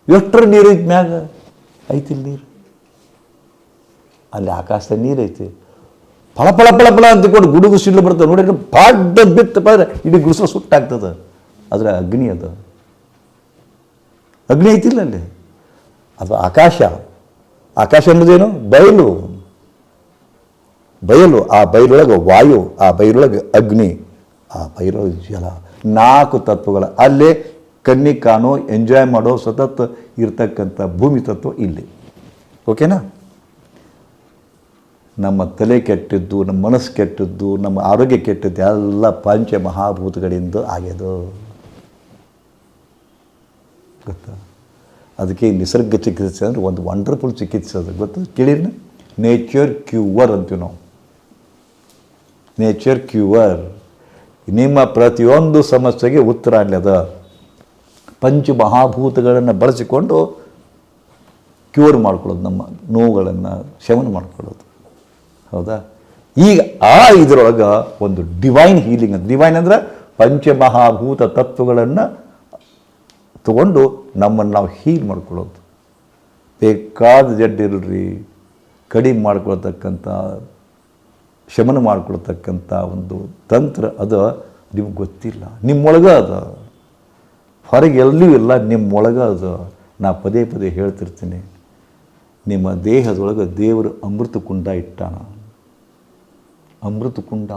ಎಷ್ಟರ ನೀರು ಐತಿ ಮ್ಯಾಗ? ಐತಿಲ್ಲ ನೀರು. ಅಲ್ಲಿ ಆಕಾಶದ ನೀರೈತಿ. ಫಳ ಫಳ ಫಳ ಫಳ ಅಂತಕೊಂಡು ಗುಡುಗು ಸಿಡ್ಲು ಬರ್ತದೆ. ನೋಡಿ ಪಾಡ್ಡ ಬಿತ್ತಪ್ಪ ಬಂದ್ರೆ ಇಡೀ ಗುಡಿಸಲು ಸುಟ್ಟಾಗ್ತದೆ. ಆದರೆ ಅಗ್ನಿ ಅದು. ಅಗ್ನಿ ಐತಿಲ್ಲ ಅಲ್ಲಿ. ಅದು ಆಕಾಶ. ಆಕಾಶ ಅನ್ನೋದೇನು? ಬಯಲು. ಬಯಲು. ಆ ಬಯಲೊಳಗೆ ವಾಯು, ಆ ಬಯಲೊಳಗೆ ಅಗ್ನಿ, ಆ ಬಯಲೊಳಗೆ ಜಲ. ನಾಲ್ಕು ತತ್ವಗಳ. ಅಲ್ಲೇ ಕಣ್ಣಿಗೆ ಕಾಣೋ, ಎಂಜಾಯ್ ಮಾಡೋ ಸತತ ಇರ್ತಕ್ಕಂಥ ಭೂಮಿ ತತ್ವ ಇಲ್ಲಿ. ಓಕೆನಾ? ನಮ್ಮ ತಲೆ ಕೆಟ್ಟಿದ್ದು, ನಮ್ಮ ಮನಸ್ಸು ಕೆಟ್ಟಿದ್ದು, ನಮ್ಮ ಆರೋಗ್ಯ ಕೆಟ್ಟಿದ್ದು, ಎಲ್ಲ ಪಂಚ ಮಹಾಭೂತಗಳಿಂದ ಆಗ್ಯದು. ಗೊತ್ತಾ? ಅದಕ್ಕೆ ನಿಸರ್ಗ ಚಿಕಿತ್ಸೆ ಅಂದರೆ ಒಂದು ವಂಡರ್ಫುಲ್ ಚಿಕಿತ್ಸೆ ಅದು. ಗೊತ್ತಾ? ಕೇಳಿರಿ ನೇಚರ್ ಕ್ಯೂವರ್ ಅಂತೀವಿ ನಾವು. ನೇಚರ್ ಕ್ಯೂವರ್ ನಿಮ್ಮ ಪ್ರತಿಯೊಂದು ಸಮಸ್ಯೆಗೆ ಉತ್ತರ ಆಗ್ಲದ. ಪಂಚಮಹಾಭೂತಗಳನ್ನು ಪಂಚ ಮಹಾಭೂತಗಳನ್ನು ಬಳಸಿಕೊಂಡು ಕ್ಯೂರ್ ಮಾಡ್ಕೊಳ್ಳೋದು ನಮ್ಮ ನೋವುಗಳನ್ನು ಶಮನ ಮಾಡ್ಕೊಳ್ಳೋದು. ಹೌದಾ? ಈಗ ಆ ಇದರೊಳಗೆ ಒಂದು ಡಿವೈನ್ ಹೀಲಿಂಗ್ ಅಂತ. ಡಿವೈನ್ ಅಂದ್ರೆ ಪಂಚಮಹಾಭೂತ ತತ್ವಗಳನ್ನು ತಗೊಂಡು ನಮ್ಮನ್ನು ನಾವು ಹೀಲ್ ಮಾಡ್ಕೊಳ್ಳೋದು. ಬೇಕಾದ ಜಡ್ಡಿರಲ್ರಿ ಕಡಿಮೆ ಮಾಡ್ಕೊಳ್ತಕ್ಕಂಥ ಶಮನ ಮಾಡ್ಕೊಳ್ತಕ್ಕಂಥ ಒಂದು ತಂತ್ರ ಅದು, ನಿಮ್ಗೆ ಗೊತ್ತಿಲ್ಲ. ನಿಮ್ಮೊಳಗೆ ಅದ. ಹೊರಗೆ ಎಲ್ಲೂ ಇಲ್ಲ, ನಿಮ್ಮೊಳಗೆ ಅದು. ನಾ ಪದೇ ಪದೇ ಹೇಳ್ತಿರ್ತೀನಿ. ನಿಮ್ಮ ದೇಹದೊಳಗೆ ದೇವರು ಅಮೃತ ಕುಂಡ ಇಟ್ಟಾನ. ಅಮೃತ ಕುಂಡ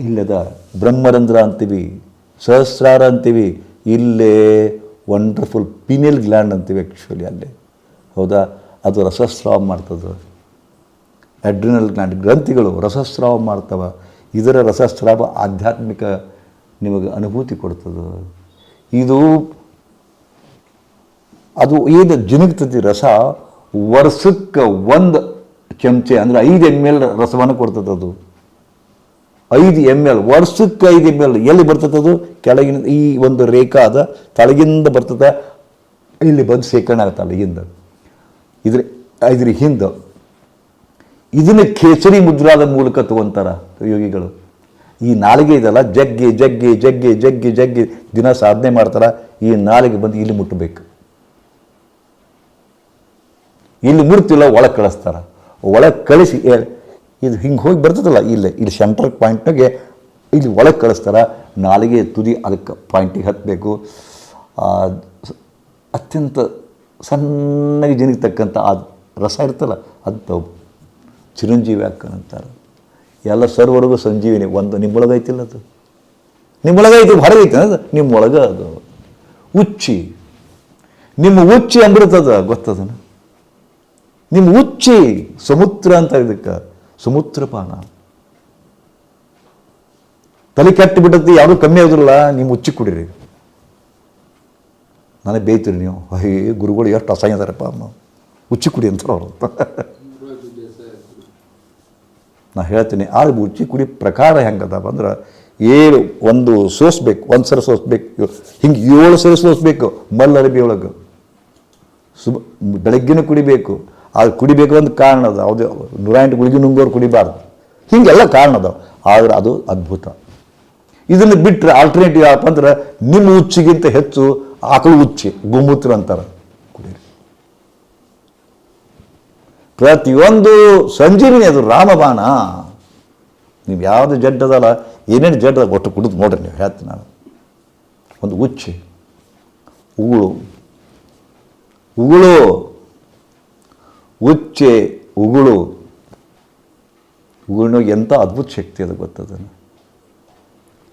ಇಲ್ಲದ ಬ್ರಹ್ಮರಂಧ್ರ ಅಂತೀವಿ, ಸಹಸ್ರಾರ ಅಂತೀವಿ, ಇಲ್ಲೇ ವಂಡರ್ಫುಲ್ ಪಿನಿಯಲ್ ಗ್ಲ್ಯಾಂಡ್ ಅಂತೀವಿ ಆ್ಯಕ್ಚುಲಿ ಅಲ್ಲೇ. ಹೌದಾ? ಅದು ರಸಸ್ರಾವ ಮಾಡ್ತದೆ. ಅಡ್ರಿನಲ್ ಗ್ಲ್ಯಾಂಡ್ ಗ್ರಂಥಿಗಳು ರಸಸ್ರಾವ ಮಾಡ್ತವೆ. ಇದರ ರಸಸ್ರಾವ ಆಧ್ಯಾತ್ಮಿಕ ನಿಮಗೆ ಅನುಭೂತಿ ಕೊಡ್ತದೆ. ಇದು ಅದು ಏನು ಜಿನುಗ್ತತಿ ರಸ? ವರ್ಷಕ್ಕೆ ಒಂದು ಚಮಚೆ ಅಂದರೆ ಐದು ಎಂ ಎಲ್ ರಸವನ್ನು ಕೊಡ್ತದೆ ಅದು. ಐದು ಎಂ ಎಲ್ ವರ್ಷಕ್ಕೆ ಐದು ಎಂ ಎಲ್ ಎಲ್ಲಿ ಬರ್ತದೆ ಅದು? ಕೆಳಗಿನ ಈ ಒಂದು ರೇಖಾ ಅದ, ತಳಗಿಂದ ಬರ್ತದೆ. ಇಲ್ಲಿ ಬಂದು ಶೇಖರಣೆ ಆಗುತ್ತೆ ಅಲ್ಲಿಗಿಂದ ಇದ್ರ ಇದ್ರ ಹಿಂದೆ. ಇದನ್ನ ಕೇಸರಿ ಮುದ್ರಾದ ಮೂಲಕ ತಗೊಂತಾರ ಯೋಗಿಗಳು. ಈ ನಾಲಿಗೆ ಇದಲ್ಲ ಜಗ್ಗಿ ಜಗ್ಗಿ ಜಗ್ಗಿ ಜಗ್ಗಿ ಜಗ್ಗಿ ದಿನ ಸಾಧನೆ ಮಾಡ್ತಾರೆ. ಈ ನಾಲಿಗೆ ಬಂದು ಇಲ್ಲಿ ಮುಟ್ಟಬೇಕು. ಇಲ್ಲಿ ಮುಟ್ತಿಲ್ಲ ಒಳಗೆ ಕಳಿಸ್ತಾರ. ಒಳಗೆ ಕಳಿಸಿ ಇದು ಹಿಂಗೆ ಹೋಗಿ ಬರ್ತದಲ್ಲ ಇಲ್ಲೇ, ಇಲ್ಲಿ ಸೆಂಟ್ರಲ್ ಪಾಯಿಂಟ್ನಾಗೆ ಇಲ್ಲಿ ಒಳಗೆ ಕಳಿಸ್ತಾರ, ನಾಲಿಗೆ ತುದಿ ಅದಕ್ಕೆ ಪಾಯಿಂಟಿಗೆ ಹತ್ತಬೇಕು ಅತ್ಯಂತ ಸಣ್ಣಗೆ ತಕ್ಕಂಥ ಆ ರಸ ಇರ್ತಲ್ಲ ಅದು ಚಿರಂಜೀವಿ ಹಾಕಂತಾರೆ ಎಲ್ಲ ಸರ್ವರೆಗೂ ಸಂಜೀವಿನಿ, ಒಂದು ನಿಮ್ಮೊಳಗೈತಿಲ್ಲ ಅದು. ನಿಮ್ಮೊಳಗೈತಿ ಹೊರಗೈತಿ ಅದು ನಿಮ್ಮೊಳಗೆ ಅದು ಉಚ್ಚಿ. ನಿಮ್ಮ ಉಚ್ಚಿ ಅಮೃತದ ಗೊತ್ತದನ? ನಿಮ್ಮ ಉಚ್ಚಿ ಸಮುದ್ರ ಅಂತ ಇದಕ್ಕೆ, ಸಮುದ್ರಪಾನ. ತಲೆ ಕೆಟ್ಟು ಬಿಟ್ಟದ್ದು ಯಾವುದು ಕಮ್ಮಿ ಆಗೋದಿಲ್ಲ ನಿಮ್ಮ ಉಚ್ಚಿ ಕುಡಿರಿ. ನನಗೆ ಬೇಯ್ತೀರಿ ನೀವು. ಅಯ್ಯ, ಗುರುಗಳು ಎಷ್ಟು ಅಸಹ್ಯ ಅದಾರಪ್ಪ ಅಮ್ಮ. ಉಚ್ಚಿ ಕುಡಿ ಅಂತಾರೆ ಅವರು. ನಾ ಹೇಳ್ತೀನಿ, ಆದ್ರೆ ಉಚ್ಚಿ ಕುಡಿ ಪ್ರಕಾರ ಹೆಂಗದಪ್ಪ ಅಂದ್ರೆ, ಏಳು, ಒಂದು ಸೋಸ್ಬೇಕು ಒಂದು ಸರಿ ಸೋಸ್ಬೇಕು ಹಿಂಗೆ ಏಳು ಸರಿ ಸೋಸ್ಬೇಕು ಮಲ್ಲರಬಿ ಒಳಗೆ. ಸುಬ, ಬೆಳಗ್ಗಿನ ಕುಡಿಬೇಕು ಅದು ಕುಡಿಬೇಕು ಅಂತ ಕಾರಣ ಅದು. ಅದು ನೂರ ಗುಳಿಗೆ ನುಂಗೋರು ಕುಡಿಬಾರ್ದು. ಹೀಗೆಲ್ಲ ಕಾರಣ ಅದಾವ ಆದರೆ ಅದು ಅದ್ಭುತ. ಇದನ್ನು ಬಿಟ್ಟರೆ ಆಲ್ಟರ್ನೇಟಿವ್ ಯಾವಪ್ಪ ಅಂದ್ರೆ ನಿಮ್ಮ ಉಚ್ಚಿಗಿಂತ ಹೆಚ್ಚು ಆಕಳು ಉಚ್ಚಿ, ಗೋಮೂತ್ರ ಅಂತಾರೆ. ಕುಡೀರಿ. ಪ್ರತಿಯೊಂದು ಸಂಜೀವಿನಿ ಅದು ರಾಮಬಾಣ. ನೀವು ಯಾವುದು ಜಡ್ಡದಲ್ಲ, ಏನೇನು ಜಡ್ಡದ ಒಟ್ಟು ಕುಡಿದು ನೋಡ್ರಿ ನೀವು, ಹೇಳ್ತೀನಿ ನಾನು. ಒಂದು ಉಚ್ಚಿ ಉಗುಳು ಉಗುಳು ಉಚ್ಚೆ, ಉಗುಳು. ಉಗುಳು ಎಂಥ ಅದ್ಭುತ ಶಕ್ತಿ ಅದು ಗೊತ್ತದನ್ನು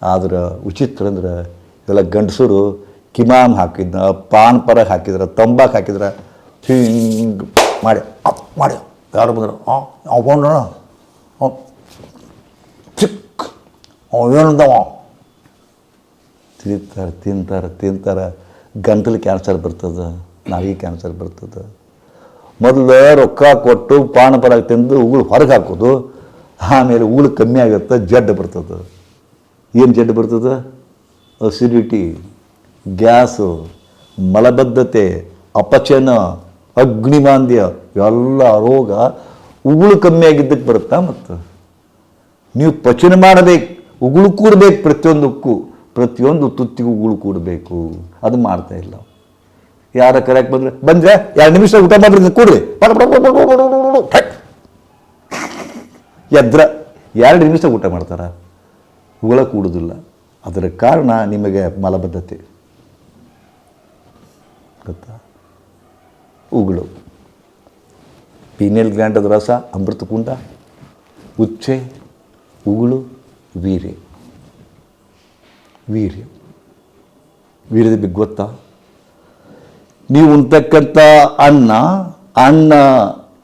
ಆದ್ರೆ ವಿಚಿತ್ರ ಅಂದ್ರೆ ಇದೆಲ್ಲ ಗಂಡಸರು ಕಿಮಾಮ್ ಹಾಕಿದ್ನ, ಪಾನ್ ಪರ ಹಾಕಿದ್ರ, ತಂಬಾಕ್ ಹಾಕಿದ್ರ ಹಿಂಗೆ ಮಾಡಿ, ಅಪ್ ಮಾಡಿ, ಯಾರು ಬಂದರು ಹಾಂ ಅವನೋಣ ಚಿಕ್, ಅವ ಏನಂದವ ತಿಂತಾರೆ ತಿಂತಾರೆ ತಿಂತಾರೆ. ಗಂಟಲು ಕ್ಯಾನ್ಸರ್ ಬರ್ತದೆ, ನಾಯಿ ಕ್ಯಾನ್ಸರ್ ಬರ್ತದೆ. ಮೊದಲು ರೊಕ್ಕ ಕೊಟ್ಟು ಪಾನ ಪರಾಗ ತಿಂದು ಉಗುಳು ಹೊರಗೆ ಹಾಕೋದು, ಆಮೇಲೆ ಉಗುಳು ಕಮ್ಮಿ ಆಗುತ್ತೆ, ಜಡ್ಡು ಬರ್ತದೆ. ಏನು ಜಡ್ಡು ಬರ್ತದೆ? ಅಸಿಡಿಟಿ, ಗ್ಯಾಸು, ಮಲಬದ್ಧತೆ ಅಪಚನ ಅಗ್ನಿಮಾಂದ್ಯ, ಎಲ್ಲ ರೋಗ ಉಗುಳು ಕಮ್ಮಿ ಆಗಿದ್ದಕ್ಕೆ ಬರುತ್ತಾ ಮತ್ತು? ನೀವು ಪಚನ ಮಾಡಬೇಕು, ಉಗುಳು ಕೂಡಬೇಕು ಪ್ರತಿಯೊಂದಕ್ಕೂ, ಪ್ರತಿಯೊಂದು ತುತ್ತಿಗೂ ಉಗುಳು ಕೂಡಬೇಕು. ಅದು ಮಾಡ್ತಾ ಇಲ್ಲ. ಯಾರ ಕರೆಯಕ್ಕೆ ಬಂದರೆ ಬಂದರೆ ಎರಡು ನಿಮಿಷ ಊಟ ಮಾಡಿದ್ರೆ ಕೂಡ್ರಿ. ಎದ್ರ, ಎರಡು ನಿಮಿಷ ಊಟ ಮಾಡ್ತಾರ. ಹುಳ ಕೂಡುದಿಲ್ಲ. ಅದರ ಕಾರಣ ನಿಮಗೆ ಮಲಬದ್ಧತೆ. ಗೊತ್ತಾ? ಉಗುಳು. ಪೀನೆಲ್ ಗ್ಲ್ಯಾಂಡದ ರಸ ಅಮೃತಕುಂಡ ಉಚ್ಚೆ, ಉಗುಳು, ವೀರ್ಯ. ವೀರ್ಯ. ವೀರ್ಯದ ಗೊತ್ತಾ? ನೀವು ಉಣ್ತಕ್ಕಂಥ ಅನ್ನ ಅನ್ನ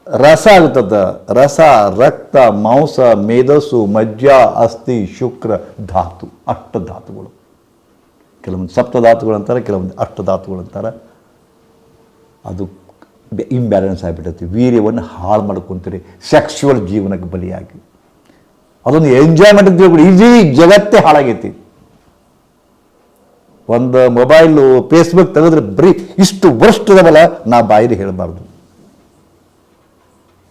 ರಸ ಆಗ್ತದ ರಸ, ರಕ್ತ, ಮಾಂಸ, ಮೇಧಸ್ಸು, ಮಜ್ಜ, ಅಸ್ಥಿ, ಶುಕ್ರ, ಧಾತು, ಅಷ್ಟ ಧಾತುಗಳು. ಕೆಲವೊಂದು ಸಪ್ತ ಧಾತುಗಳು ಅಂತಾರೆ, ಕೆಲವೊಂದು ಅಷ್ಟ ಧಾತುಗಳು ಅಂತಾರೆ. ಅದು ಇಂಬ್ಯಾಲೆನ್ಸ್ ಆಗಿಬಿಟ್ಟೈತಿ ವೀರ್ಯವನ್ನು ಹಾಳು ಮಾಡ್ಕೊತೀರಿ. ಸೆಕ್ಷುವಲ್ ಜೀವನಕ್ಕೆ ಬಲಿಯಾಗಿ. ಅದೊಂದು ಎಂಜಾಯ್ಮೆಂಟ್ ಅಂತ ಈಜಿ ಜಗತ್ತೇ ಹಾಳಾಗೈತಿ. ಒಂದು ಮೊಬೈಲು ಫೇಸ್ಬುಕ್ ತೆಗೆದ್ರೆ ಬರೀ ಇಷ್ಟು ವರ್ಷದವಲ್ಲ ನಾ ಬಾಯಿಲಿ ಹೇಳಬಾರ್ದು.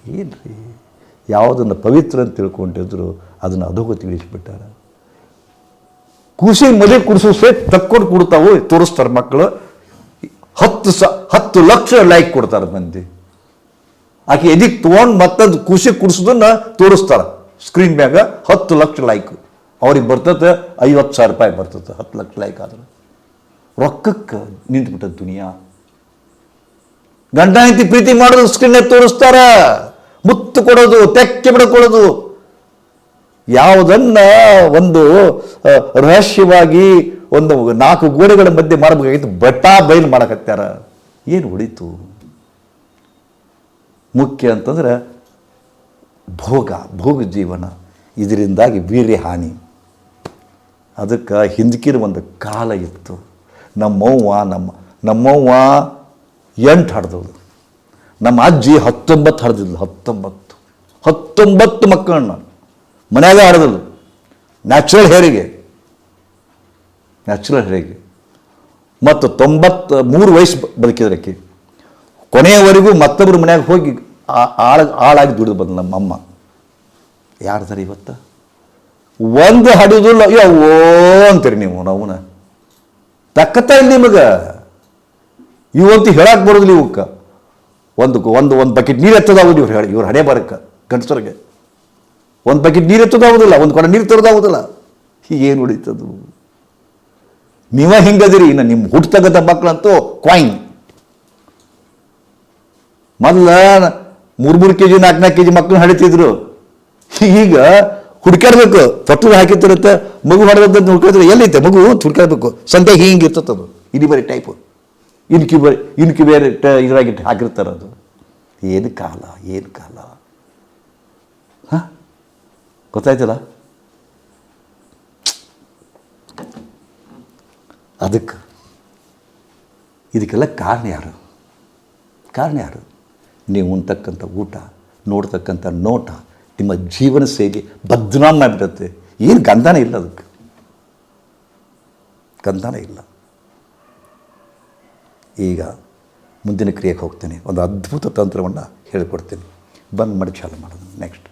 ಏನ್ರಿ? ಯಾವುದನ್ನು ಪವಿತ್ರ ಅಂತ ತಿಳ್ಕೊಂಡಿದ್ರು, ಅದನ್ನು ಅಧೋಗತಿಗಿಳಿಸ್ಬಿಟ್ಟಾರ ಕೂಸಿ ಮದುವೆ ಕುಡಿಸೋ ಸೇ ತಕ್ಕೊಂಡು ಕೊಡ್ತಾವು, ತೋರಿಸ್ತಾರೆ ಮಕ್ಕಳು ಹತ್ತು ಸ, ಹತ್ತು ಲಕ್ಷ ಲೈಕ್ ಕೊಡ್ತಾರೆ ಮಂದಿ. ಆಕೆ ಎದಿಗೆ ತೊಗೊಂಡು ಮತ್ತೊಂದು ಖುಷಿ ಕುಡಿಸೋದನ್ನ ತೋರಿಸ್ತಾರೆ. ಸ್ಕ್ರೀನ್ ಮ್ಯಾಗ ಹತ್ತು ಲಕ್ಷ ಲೈಕ್ ಅವ್ರಿಗೆ ಬರ್ತದೆ ಐವತ್ತು ಸಾವಿರ ರೂಪಾಯಿ ಬರ್ತದೆ ಹತ್ತು ಲಕ್ಷ ಲೈಕ್ ಆದ್ರೆ. ರೊಕ್ಕಕ್ಕೆ ನಿಂತ್ಬಿಟ್ಟದ ದುನಿಯಾ. ಗಂಡ ಹೆಂಡತಿ ಪ್ರೀತಿ ಮಾಡೋದು ಸ್ಕ್ರೀನ್ ತೋರಿಸ್ತಾರ. ಮುತ್ತು ಕೊಡೋದು, ತೆಕ್ಕೆ ಬಿಡ್ಕೊಳ್ಳೋದು. ಯಾವುದನ್ನ ಒಂದು ರಹಸ್ಯವಾಗಿ ಒಂದು ನಾಲ್ಕು ಗೋಡೆಗಳ ಮಧ್ಯೆ ಮಾಡಬೇಕಾಗಿತ್ತು, ಬಟಾ ಬಯಲು ಮಾಡಕತ್ತಾರ. ಏನು ಉಳಿತು ಮುಖ್ಯ ಅಂತಂದ್ರೆ ಭೋಗ ಭೋಗ ಜೀವನ. ಇದರಿಂದಾಗಿ ವೀರ್ಯ ಹಾನಿ ಅದಕ್ಕೆ ಹಿಂದಕಿನ ಒಂದು ಕಾಲ ಇತ್ತು. ನಮ್ಮವ್ವ, ನಮ್ಮ, ನಮ್ಮವ್ವ ಎಂಟು ಹಡ್ದವ್ಳು. ನಮ್ಮ ಅಜ್ಜಿ ಹತ್ತೊಂಬತ್ತು ಹಡ್ದಿದ್ಲು, ಹತ್ತೊಂಬತ್ತು. ಹತ್ತೊಂಬತ್ತು ಮಕ್ಕಳನ್ನ ಮನ್ಯಾಗ ಹಡ್ದಳು. ನ್ಯಾಚುರಲ್ ಹೇರಿಗೆ? ನ್ಯಾಚುರಲ್ ಹೇರಿಗೆ ಮತ್ತು ತೊಂಬತ್ತು, ಮೂರು ವಯಸ್ಸು ಬದುಕಿದ್ರಕ್ಕೆ ಕೊನೆಯವರೆಗೂ ಮತ್ತೊಬ್ಬರು ಮನೆಯಾಗ ಹೋಗಿ ಆಳ, ಆಳಾಗಿ ದುಡಿದು ಬಂದ ನಮ್ಮ ಅಮ್ಮ. ಯಾರ್ದಾರ ಇವತ್ತು? ಒಂದು ಹಡಿದು ಯಾವೋ ಅಂತೀರಿ ನೀವು ನಾವುನ ತಕ್ಕತ್ತ ಇಲ್ಲ ನಿಮಗೆ. ಇವಂತೂ ಹೇಳಕ್ಕೆ ಬರೋದಿಲ್ಲ ಇವಕ್ಕೆ ಒಂದು ಒಂದು ಒಂದು ಬಕೆಟ್ ನೀರು ಎತ್ತದಾಗೋದು ಇವ್ರು ಹೇಳಿ ಇವ್ರು ಹಣೆ ಬರಕ್ಕೆ ಗಂಡಸರಿಗೆ. ಒಂದು ಬಕೆಟ್ ನೀರು ಎತ್ತದಾಗೋದಿಲ್ಲ ಒಂದು ಕೊಡ ನೀರು ತರೋದಾಗೋದಿಲ್ಲ ಏನು ಹೊಡಿತದು? ನೀವ ಹಿಂಗದಿರಿ, ಇನ್ನು ನಿಮ್ಮ ಹುಟ್ಟತಕ್ಕಂಥ ಮಕ್ಕಳಂತೂ ಕ್ವಾಯಿನ್. ಮೊದಲ ಮೂರು ಮೂರು ಕೆ ಜಿ ನಾಲ್ಕು ನಾಲ್ಕು ಕೆ ಜಿ ಮಕ್ಕಳನ್ನ ಹಡಿತಿದ್ರು. ಈಗ ಹುಡ್ಕಾಡ್ಬೇಕು ತೊಟ್ಟಲು ಹಾಕಿತ್ತಿರುತ್ತೆ ಮಗು ಹೊಡೆದಂತ ಹುಡ್ಕಿದ್ರೆ ಎಲ್ಲೈತೆ ಮಗು? ಅಂತ ಹುಡ್ಕಾಡ್ಬೇಕು ಸಂತೆ ಹಿಂಗೆ ಇರ್ತದೆ ಇದು ಬರೀ ಟೈಪು ಇನ್ಕ್ಯುಬರ್ ಇನ್ಕ್ಯುಬೇರ್ ಇದ್ರಾಗಿ ಹಾಕಿರ್ತಾರೆ ಅದು. ಏನು ಕಾಲ ಏನು ಕಾಲ? ಹಾಂ? ಗೊತ್ತಾಯ್ತಲ್ಲ? ಅದಕ್ಕೆ ಇದಕ್ಕೆಲ್ಲ ಕಾರಣ ಯಾರು? ಕಾರಣ ಯಾರು? ನೀವು ಉಣ್ತಕ್ಕಂಥ ಊಟ, ನೋಡ್ತಕ್ಕಂಥ ನೋಟ ನಿಮ್ಮ ಜೀವನ ಶೈಲಿ ಬದ್ನಾಮ್ ಮಾಡಿಬಿಡುತ್ತೆ ಏನು ಗಂಧನೇ ಇಲ್ಲ ಅದಕ್ಕೆ. ಗಂಧನೇ ಇಲ್ಲ. ಈಗ ಮುಂದಿನ ಕ್ರಿಯೆಗೆ ಹೋಗ್ತೇನೆ. ಒಂದು ಅದ್ಭುತ ತಂತ್ರವನ್ನು ಹೇಳಿಕೊಡ್ತೀನಿ. ಬಂದ್ ಮಾಡಿ ಚಾಲು ಮಾಡೋದು ನೆಕ್ಸ್ಟ್